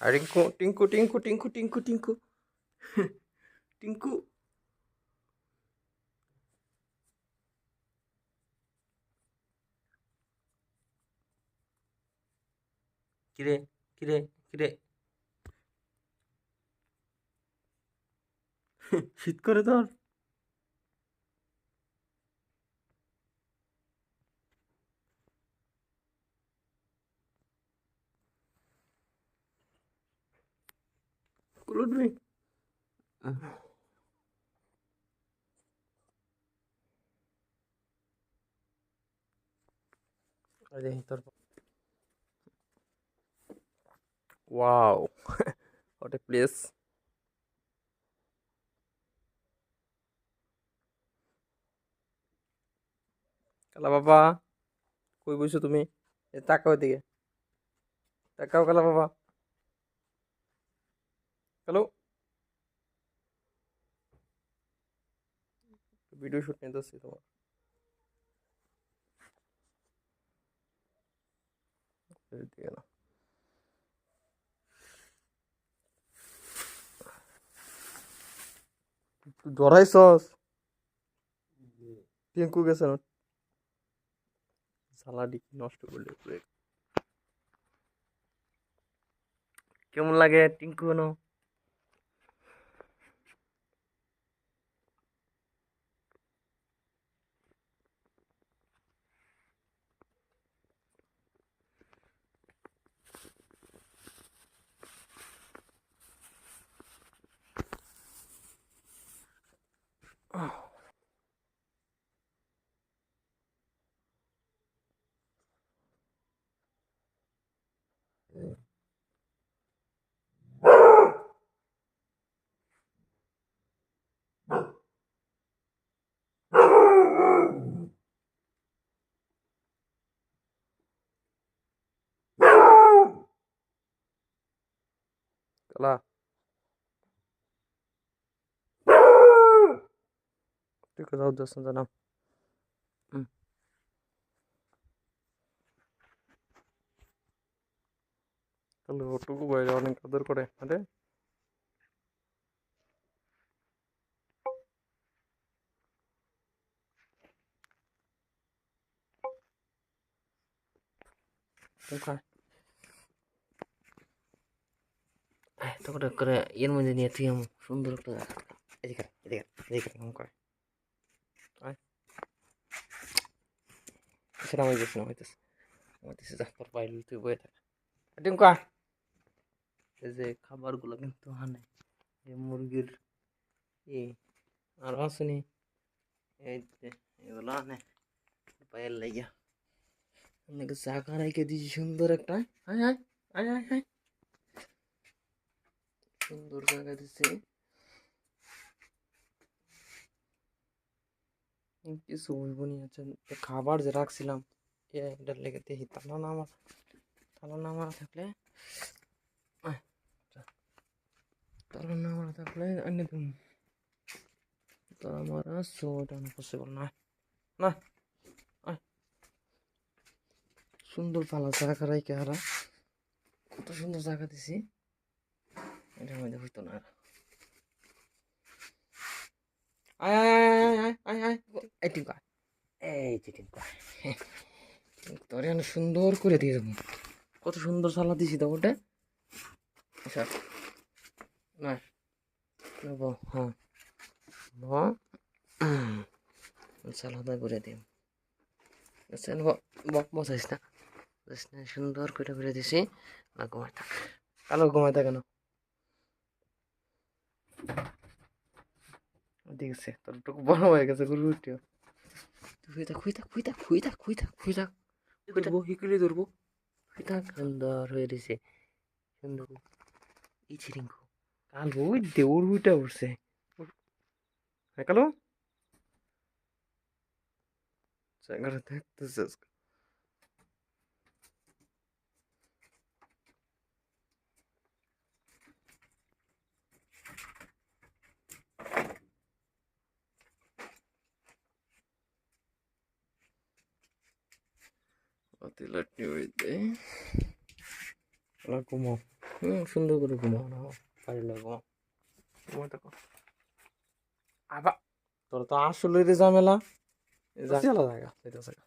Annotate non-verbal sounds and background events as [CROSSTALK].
আর টিঙ্কু টিঙ্কু টিঙ্কু টিঙ্কু টিঙ্কু টিঙ্কু [LAUGHS] টিঙ্কু কিরে কিরে কিরে। [LAUGHS] শীত করে তোর উঠবি আরে তোর ওয়াও [LAUGHS] হোয়াট এ প্লেস কালা বাবা কই বসো তুমি এ তাকাও দিকে তাকাও কালা বাবা Hello video shoot নিতেছি তোমার। এদিকে না। তুই ডরাইছস টিঙ্কু না? নষ্ট করলে কেমন লাগে টিঙ্কু কেন কালা তুই কোথাও যাস না জানাম তাহলে ওটুকু বাইরে অনেক আদর করে করে, এর মধ্যে নিয়ে তুই আমি সুন্দর একটা এদিকে এদিকে এদিকে এমন করে। খাবারগুলো কিন্তু হানে মুরগির ই আর আসেনি। এই এগুলো আনে, পায়ের লাগিয়া অনেকে রেখে দিয়েছি, সুন্দর একটা। আয় আয় আয় আয়। সুন্দর জায়গা দিছে কিছু বলব নি খাবার যে রাখছিলাম এটার লেগে দেখি তালা নামা তালা নামা থাকলে। তালা নামা থাকলে আনে তুমি তালা মারা সো এটা পসিবল না না। সুন্দর পালা জায়গা রাইকে হারা কত সুন্দর জায়গা দিছি এটার মধ্যে হইতো না আর। আয় আয় আয় আয় আয় এই। যে তোরে সুন্দর করে দিয়ে দেবো। কত সুন্দর সালাদ দিছি তো ওটা আচ্ছা না নেব হ্যাঁ সালাদা করে আচ্ছা বক বসাইস না। সুন্দর করে করে দিছি। না ঘুমাই থাক। কালো ঘুমাই থাকে না। আছে তোর টুকু বড় হয়ে গেছে গরু উঠিও। তুই থাক খুই থাক খুই থাক খুই থাক খুই থাক খুই থাক ধরবো হিকুলি ধরবো খুই থাক সুন্দর হয়ে দিছে সুন্দর এই চিরিঙ্কু কাল ওই দেউর উইটা উঠছে হ্যাঁ কালো জায়গাটা দেখতেছে আজকে। Wala ko mo. হুম সুন্দর করে ঘুমাও না। লাগে ঘুমাও। ঘুমাও থাকো আবা তোর তো আসলে ঝামেলা জায়গা।